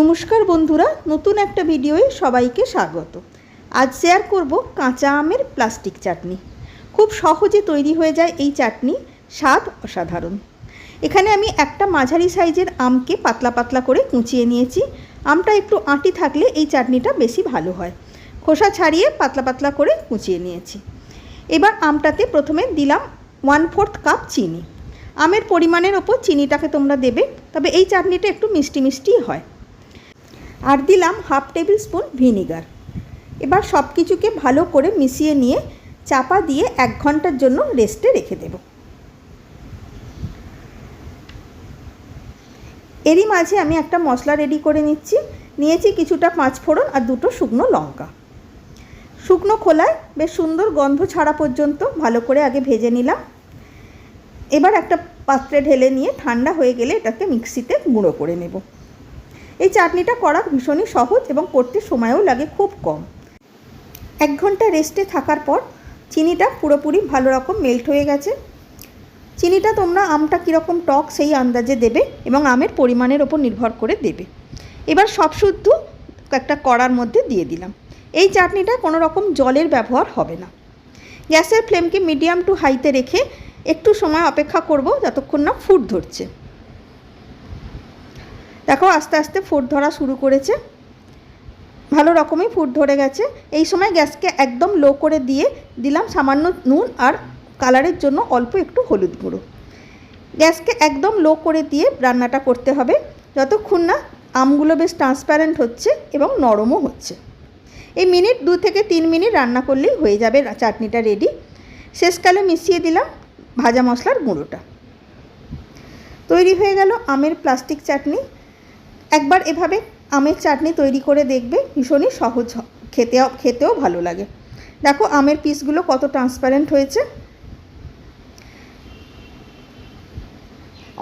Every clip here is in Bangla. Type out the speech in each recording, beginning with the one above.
নমস্কার বন্ধুরা, নতুন একটা ভিডিওয়ে সবাইকে স্বাগত। আজ শেয়ার করব কাঁচা আমের প্লাস্টিক চাটনি। খুব সহজে তৈরি হয়ে যায় এই চাটনি, স্বাদ অসাধারণ। এখানে আমি একটা মাঝারি সাইজের আমকে পাতলা পাতলা করে কুঁচিয়ে নিয়েছি। আমটা একটু আঁটি থাকলে এই চাটনিটা বেশি ভালো হয়। খোসা ছাড়িয়ে পাতলা পাতলা করে কুঁচিয়ে নিয়েছি। এবার আমটাতে প্রথমে দিলাম ওয়ান ফোর্থ কাপ চিনি। আমের পরিমাণের ওপর চিনিটাকে তোমরা দেবে, তবে এই চাটনিটা একটু মিষ্টি মিষ্টি হয়। আর দিলাম হাফ টেবিল স্পুন ভিনিগার। এবার সব কিছুকে ভালো করে মিশিয়ে নিয়ে চাপা দিয়ে এক ঘণ্টার জন্য রেস্টে রেখে দেব। এরই মাঝে আমি একটা মশলা রেডি করে নিচ্ছি। নিয়েছি কিছুটা পাঁচ ফোড়ন আর দুটো শুকনো লঙ্কা। শুকনো খোলায় বেশ সুন্দর গন্ধ ছাড়া পর্যন্ত ভালো করে আগে ভেজে নিলাম। এবার একটা পাত্রে ঢেলে নিয়ে ঠান্ডা হয়ে গেলে এটাকে মিক্সিতে গুঁড়ো করে নেব। এই চাটনিটা করা ভীষণই সহজ এবং করতে সময়ও লাগে খুব কম। এক ঘণ্টা রেস্টে থাকার পর চিনিটা পুরোপুরি ভালো রকম মেল্ট হয়ে গেছে। চিনিটা তোমরা আমটা কীরকম টক সেই আন্দাজে দেবে এবং আমের পরিমাণের ওপর নির্ভর করে দেবে। এবার সব শুদ্ধ একটা কড়ার মধ্যে দিয়ে দিলাম। এই চাটনিটা কোনো রকম জলের ব্যবহার হবে না। গ্যাসের ফ্লেমকে মিডিয়াম টু হাইতে রেখে একটু সময় অপেক্ষা করব যতক্ষণ না ফুট ধরছে। দেখো, আস্তে আস্তে ফুট ধরা শুরু করেছে। ভালো রকমই ফুট ধরে গেছে। এই সময় গ্যাসকে একদম লো করে দিয়ে দিলাম সামান্য নুন আর কালারের জন্য অল্প একটু হলুদ গুঁড়ো। গ্যাসকে একদম লো করে দিয়ে রান্নাটা করতে হবে। যতক্ষণ না আমগুলো বেশ ট্রান্সপ্যারেন্ট হচ্ছে এবং নরমও হচ্ছে। এই মিনিট দু থেকে তিন মিনিট রান্না করলেই হয়ে যাবে চাটনিটা রেডি শেষকালে মিশিয়ে দিলাম ভাজা মশলার গুঁড়োটা। তৈরি হয়ে গেল আমের প্লাস্টিক চাটনি। একবার এভাবে আমের চাটনি তৈরি করে দেখবে ভীষণই সহজ খেতে, খেতেও ভালো লাগে। দেখো আমের পিসগুলো কত ট্রান্সপারেন্ট হয়েছে।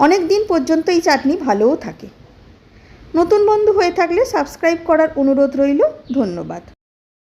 অনেক দিন পর্যন্ত এই চাটনি ভালোও থাকে। নতুন বন্ধু হয়ে থাকলে সাবস্ক্রাইব করার অনুরোধ রইল। ধন্যবাদ।